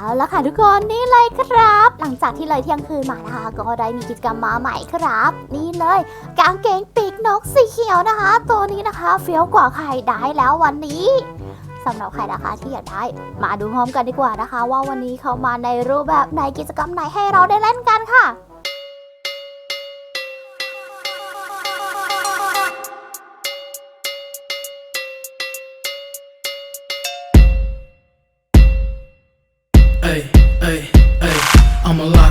เอาละค่ะทุกคนนี่เลยครับ หลังจากที่เลยเที่ยงคืนมานะคะก็ได้มีกิจกรรมมาใหม่ครับ นี่เลย กางเกงปีกนกสีเขียวนะคะ ตัวนี้นะคะเฟี้ยวกว่าใครได้แล้ววันนี้สำหรับใครนะคะที่อยากได้มาดูพร้อมกันดีกว่านะคะ ว่าวันนี้เขามาในรูปแบบไหนกิจกรรมไหนให้เราได้เล่นกันค่ะ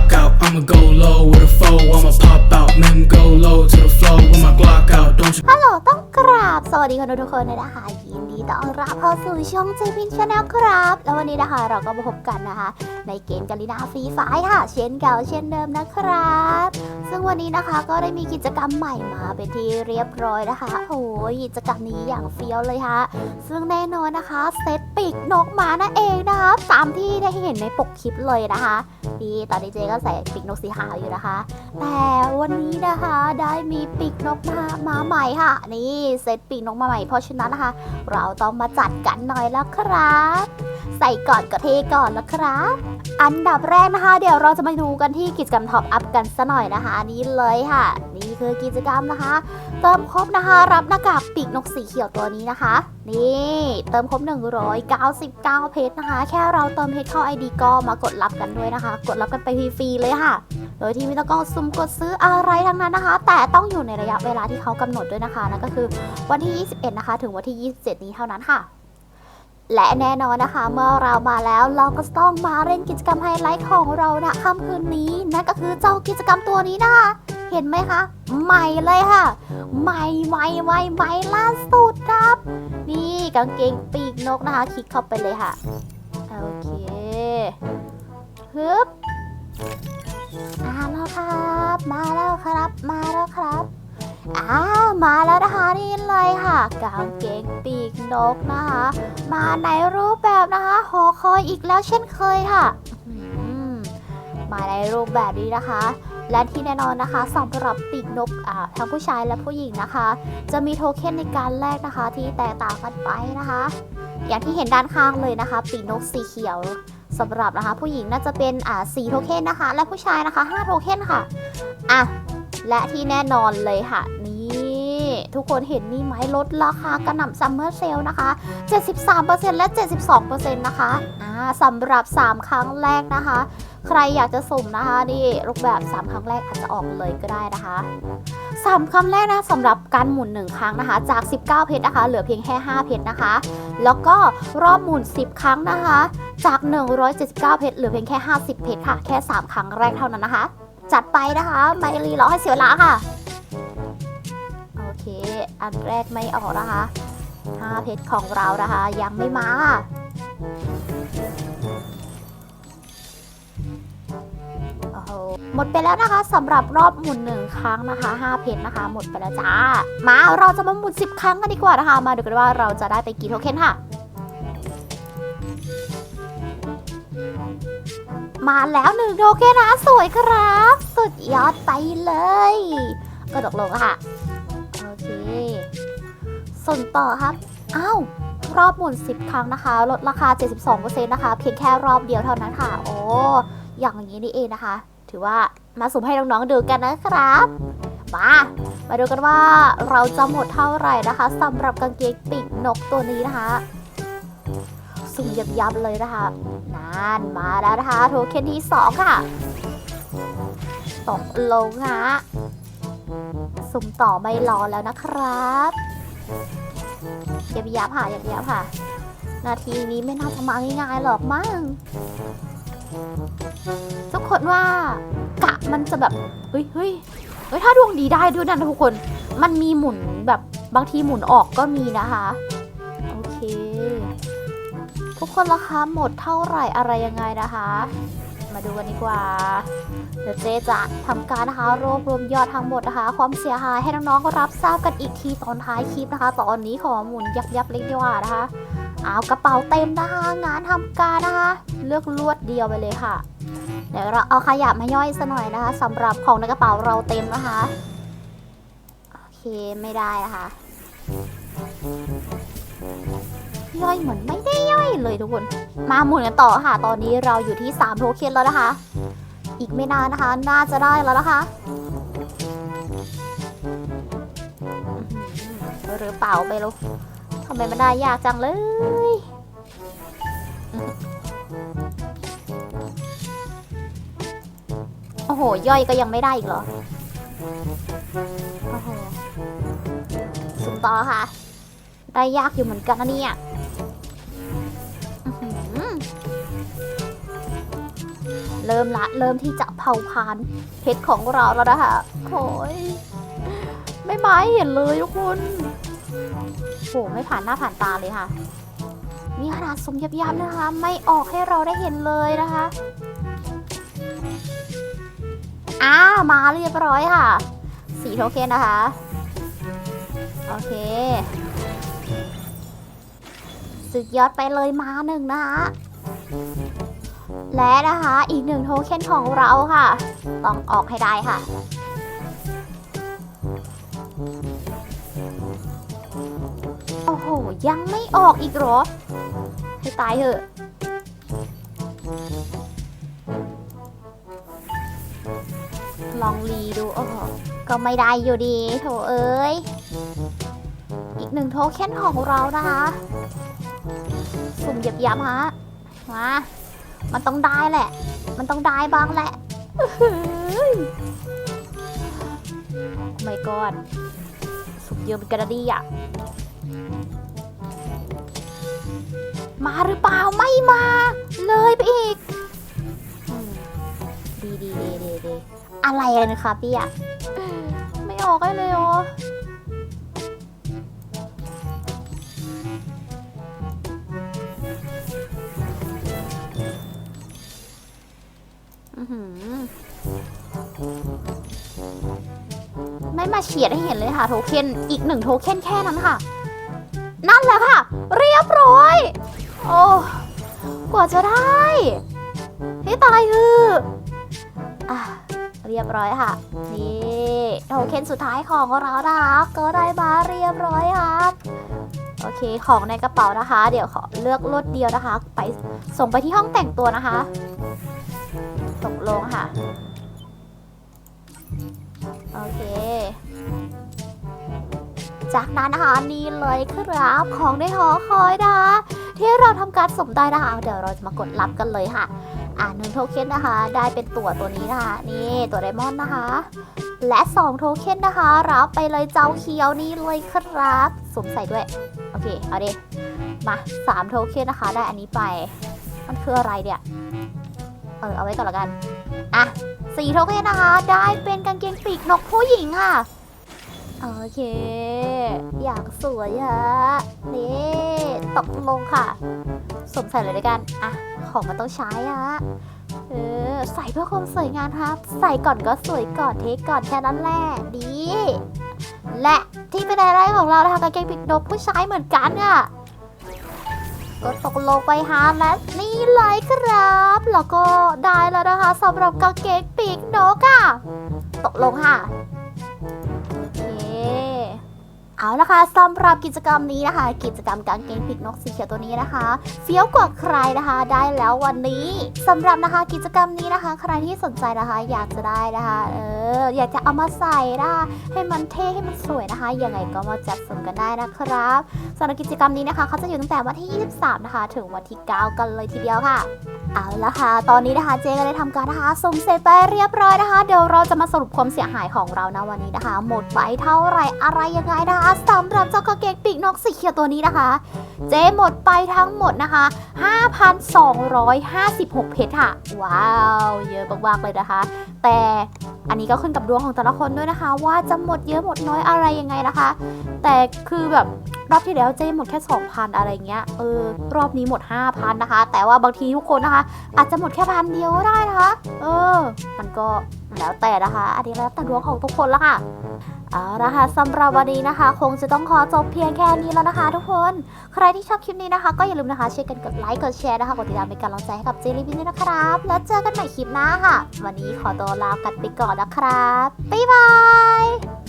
Glock out, I'ma go low with a foe. I'ma pop out, then go low to the floor with my Glock out. Don't you ฮัลโหลต้องกราบ สวัสดีคุณทุกคนเลยนะคะยินดีต้อนรับเข้าสู่ช่องเจพินชาแนลครับ แล้ววันนี้นะคะเราก็มาพบกันนะคะ ในเกมกาลินาฟรีไฟค่ะ เช่นเก่าเช่นเดิมนะครับ ซึ่งวันนี้นะคะก็ได้มีกิจกรรมใหม่มาเป็นที่เรียบร้อยนะคะโอ้ยกิจกรรมนี้อย่างเฟี้ยวเลยค่ะ ซึ่งแน่นอนนะคะเซตปีกนกมานั่นเองนะคะตามที่ได้เห็นในปกคลิปเลยนะคะนี่ตอนนี้เจก็ใส่ปีกนกสีขาวอยู่นะคะ แต่วันนี้นะคะได้มีปีกนกมามาใหม่ค่ะ นี่เซตปีกนกมาใหม่เพราะฉะนั้นนะคะ เราต้องมาจัดกันหน่อยแล้วครับ ใส่ก่อนก็เทก่อนแล้วครับอันดับแรกนะคะ เดี๋ยวเราจะมาดูกันที่กิจกรรมท็อปอัพกันซะหน่อยนะคะ นี้เลยค่ะ นี่คือกิจกรรมนะคะ เติมครบนะคะ รับหน้ากากปีกนกสีเขียวตัวนี้นะคะ นี่เติมครบ 199 เพชรนะคะ แค่เราเติมเพชรเข้า ID ก็มากดรับกันด้วยนะคะ กดรับกันไปฟรีๆเลยค่ะ โดยที่ไม่ต้องซุ่มกดซื้ออะไรทั้งนั้นนะคะ แต่ต้องอยู่ในระยะเวลาที่เขากำหนดด้วยนะคะนั่นก็คือวันที่ 21 นะคะ ถึงวันที่ 27 นี้เท่านั้นค่ะและแน่นอนนะคะ เมื่อเรามาแล้วเราก็ต้องมาเล่นกิจกรรมไฮไลท์ของเรานะค่ำคืนนี้นั่นก็คือเจ้ากิจกรรมตัวนี้นะคะ เห็นไหมคะ ใหม่เลยค่ะ ใหม่ใหม่ใหม่ใหม่ล่าสุดครับ นี่กางเกงปีกนกนะคะ คลิกเข้าไปเลยค่ะ โอเคฮึบมาแล้วครับ มาแล้วครับ มาแล้วครับอ้ามาแล้วนะคะนี่เลยค่ะกางเกงปีกนกนะคะ มาในรูปแบบนะคะหอคอยอีกแล้วเช่นเคยค่ะมาในรูปแบบนี้นะคะ และที่แน่นอนนะคะสำหรับปีกนกทั้งผู้ชายและผู้หญิงนะคะ จะมีโทเค็นในการแลกนะคะที่แตกต่างกันไปนะคะ อย่างที่เห็นด้านข้างเลยนะคะ ปีกนกสีเขียวสำหรับนะคะ ผู้หญิงน่าจะเป็นอ่าสีโทเค็นนะคะ และผู้ชายนะคะ5โทเค็นค่ะอะและที่แน่นอนเลยค่ะ ทุกคนเห็นนี่ไหมลดราคากระหน่ำซัมเมอร์เซลนะคะ 73%และ 72%นะคะอ่าสำหรับ 3 ครั้งแรกนะคะ ใครอยากจะสุ่มนะคะนี่รูปแบบ 3 ครั้งแรกอาจจะออกเลยก็ได้นะคะ3ครั้งแรกนะสำหรับการหมุน 1 ครั้งนะคะ จาก 19 เพชรนะคะ เหลือเพียงแค่ 5 เพชรนะคะ แล้วก็รอบหมุน 10 ครั้งนะคะ จาก 179 เพชรเหลือเพียงแค่ 50 เพชรค่ะ แค่ 3 ครั้งแรกเท่านั้นนะคะ จัดไปนะคะ ไม่รีรอให้เสียเวลาค่ะ อันแรกไม่ออกนะคะ5เพชรของเรานะคะ ยังไม่มาโอ้โหหมดไปแล้วนะคะสำหรับรอบหมุนหนึ่งครั้งนะคะ5เพชรนะคะ หมดไปแล้วจ้า มาเราจะมาหมุน10ครั้งกันดีกว่านะคะ มาดูกันว่าเราจะได้ไปกี่โทเค็นค่ะมาแล้วหนึ่งโทเค็นนะสวยครับ สุดยอดไปเลยกระดกลงค่ะ ส่วนต่อครับ อ้าวรอบหมุน 10 ครั้งนะคะ ลดราคา 72%นะคะ เพียงแค่รอบเดียวเท่านั้นค่ะ โอ้ อย่างนี้นี่เองนะคะ ถือว่ามาสุ่มให้น้องๆดูกันนะครับ มา มาดูกันว่าเราจะหมดเท่าไหร่นะคะสำหรับกางเกงปีกนกตัวนี้นะคะ สุ่มยับๆเลยนะคะนานมาแล้วนะคะ โทเค็นที่ 2 ค่ะตกลงฮะสุ่มต่อไม่รอแล้วนะครับ ยับยับๆค่ะยับยับค่ะ นาทีนี้ไม่น่าจะมาง่ายๆหรอกมั้งทุกคนว่ากะมันจะแบบเฮ้ยเฮ้ยเฮ้ยถ้าดวงดีได้ด้วยนะทุกคน มันมีหมุนแบบบางทีหมุนออกก็มีนะคะ โอเค ทุกคนราคาหมดเท่าไหร่อะไรยังไงนะคะ มาดูกันดีกว่า เดี๋ยวเจ๊จะทำการนะคะรวบรวมยอดทั้งหมดนะคะ ความเสียหายให้น้องๆรับทราบกันอีกทีตอนท้ายคลิปนะคะ ตอนนี้ขอหมุนยับยับๆเล็กดีกว่านะคะเอากระเป๋าเต็มนะคะ งานทำการนะคะ เลือกลวดเดียวไปเลยค่ะ เดี๋ยวเราเอาขยะมาย่อยซะหน่อยนะคะสำหรับของในกระเป๋าเราเต็มนะคะโอเคไม่ได้นะคะย่อยเหมือนไม่ได้ย่อยเลยทุกคน มาหมุนกันต่อค่ะ ตอนนี้เราอยู่ที่3โทเค็นแล้วนะคะ อีกไม่นานนะคะ น่าจะได้แล้วนะคะอื้อหือหรือเปล่าไปลูกทำไมมันได้ยากจังเลยโอ้โห ย่อยก็ยังไม่ได้อีกเหรอ โอ้โหสุ่มต่อค่ะ ได้ยากอยู่เหมือนกันนะเนี่ย เริ่มละ เริ่มที่จะเผาพานเพชรของเราแล้วนะคะโอ้ยไม่ไม้เห็นเลยทุกคนโหไม่ผ่านหน้าผ่านตาเลยค่ะ นี่ขนาดสุ่มยับๆนะคะ ไม่ออกให้เราได้เห็นเลยนะคะอ้ามาเรียบร้อยค่ะ สีโทเค็นนะคะ โอเค สุดยอดไปเลยมาหนึ่งนะคะ และนะคะอีกหนึ่งโทเค็นของเราค่ะ ต้องออกให้ได้ค่ะ โอ้โห ยังไม่ออกอีกหรอ ให้ตายเถอะลองรีดูโอ้โหก็ไม่ได้อยู่ดีโถเอ้ย อีกหนึ่งโทเค็นของเรานะคะ สุ่มเหยียบย้ำฮะ มา มันต้องได้แหละ มันต้องได้บ้างแหละไม่กอดสุ่มเยอะเป็นกระดีอะ มาหรือเปล่าไม่มา เลยไปอีก ดีดีดีดีอะไรเลยนะคะพี่อะ ไม่ออกได้เลยอ๋ออื้อ มาเฉียดให้เห็นเลยค่ะโทเค็นอีกหนึ่งโทเค็นแค่นั้นค่ะ นั่นแหละค่ะ เรียบร้อย โอ้กว่าจะได้ให้ตายเถออะเรียบร้อยค่ะ นี่โทเค็นสุดท้ายของเรานะคะก็ได้มาเรียบร้อยครับโอเคของในกระเป๋านะคะ เดี๋ยวขอเลือกรถเดียวนะคะ ไปส่งไปที่ห้องแต่งตัวนะคะตกลงค่ะ โอเค จากนั้นนะคะนี่เลยครับของในหอคอยนะคะที่เราทำการสมได้นะคะเดี๋ยวเราจะมากดรับกันเลยค่ะ อ่าหนึ่งโทเค็นนะคะ ได้เป็นตัวตัวนี้นะคะ นี่ตัวไดมอนด์นะคะ และ2โทเค็นนะคะ รับไปเลยเจ้าเขียวนี่เลยครับสวมใส่ด้วย โอเค เอาดิมา3โทเค็นนะคะ ได้อันนี้ไป มันคืออะไรเนี่ย เออเอาไว้ก่อนละกัน อะสี่โทเค็นนะคะ ได้เป็นกางเกงปีกนกผู้หญิงค่ะ โอเค อยากสวยอะนี่ตกลงค่ะสวมใส่เลยด้วยกันอะของมันต้องใช้อะเออใส่เพื่อความสวยงามครับ ใส่ก่อนก็สวยก่อนเทก่อนแค่นั้นแหละดี และที่เป็นไฮไลท์ของเรานะคะกางเกงปีกนกผู้ชายเหมือนกันอะก็ตกลงไปหาและนี่เลยครับ แล้วก็ได้แล้วนะคะสำหรับกางเกงปีกนกอะตกลงค่ะ เอาละค่ะสำหรับกิจกรรมนี้นะคะ กิจกรรมกางเกงปีกนกสีเขียวตัวนี้นะคะเฟี้ยวกว่าใครนะคะ ได้แล้ววันนี้สำหรับนะคะกิจกรรมนี้นะคะ ใครที่สนใจนะคะ อยากจะได้นะคะเอออยากจะเอามาใส่นะคะให้มันเท่ให้มันสวยนะคะยังไงก็มาจัดสมกันได้นะครับสำหรับกิจกรรมนี้นะคะเขาจะอยู่ตั้งแต่วันที่ 23 นะคะ ถึงวันที่ 9 กันเลยทีเดียวค่ะเอาละค่ะ ตอนนี้นะคะเจก็ได้ทำการนะคะสุ่มเสร็จไปเรียบร้อยนะคะ เดี๋ยวเราจะมาสรุปความเสียหายของเรานะวันนี้นะคะ หมดไปเท่าไหร่อะไรยังไงนะคะสำหรับเจ้ากางเกงปีกนกสีเขียวตัวนี้นะคะ เจ๊หมดไปทั้งหมดนะคะ 5,256 เพชรค่ะ ว้าว เยอะมากๆเลยนะคะ แต่อันนี้ก็ขึ้นกับดวงของแต่ละคนด้วยนะคะ ว่าจะหมดเยอะหมดน้อยอะไรยังไงนะคะ แต่คือแบบรอบที่แล้วเจ๊หมดแค่ 2,000 อะไรเงี้ยเออรอบนี้หมด 5,000 นะคะ แต่ว่าบางทีทุกคนนะคะ อาจจะหมดแค่พันเดียวก็ได้นะคะ เออ มันก็แล้วแต่นะคะ อันนี้แล้วแต่ดวงของทุกคนละค่ะ เอาละค่ะสำหรับวันนี้นะคะ คงจะต้องขอจบเพียงแค่นี้แล้วนะคะ ทุกคน ใครที่ชอบคลิปนี้นะคะ ก็อย่าลืมนะคะช่วยกันกดไลค์กดแชร์นะคะกดติดตามเป็นกำลังใจให้กับเจลี่บินด้วยนะครับ แล้วเจอกันใหม่คลิปหน้าค่ะ วันนี้ขอตัวลากันไปก่อนนะครับบ๊ายบาย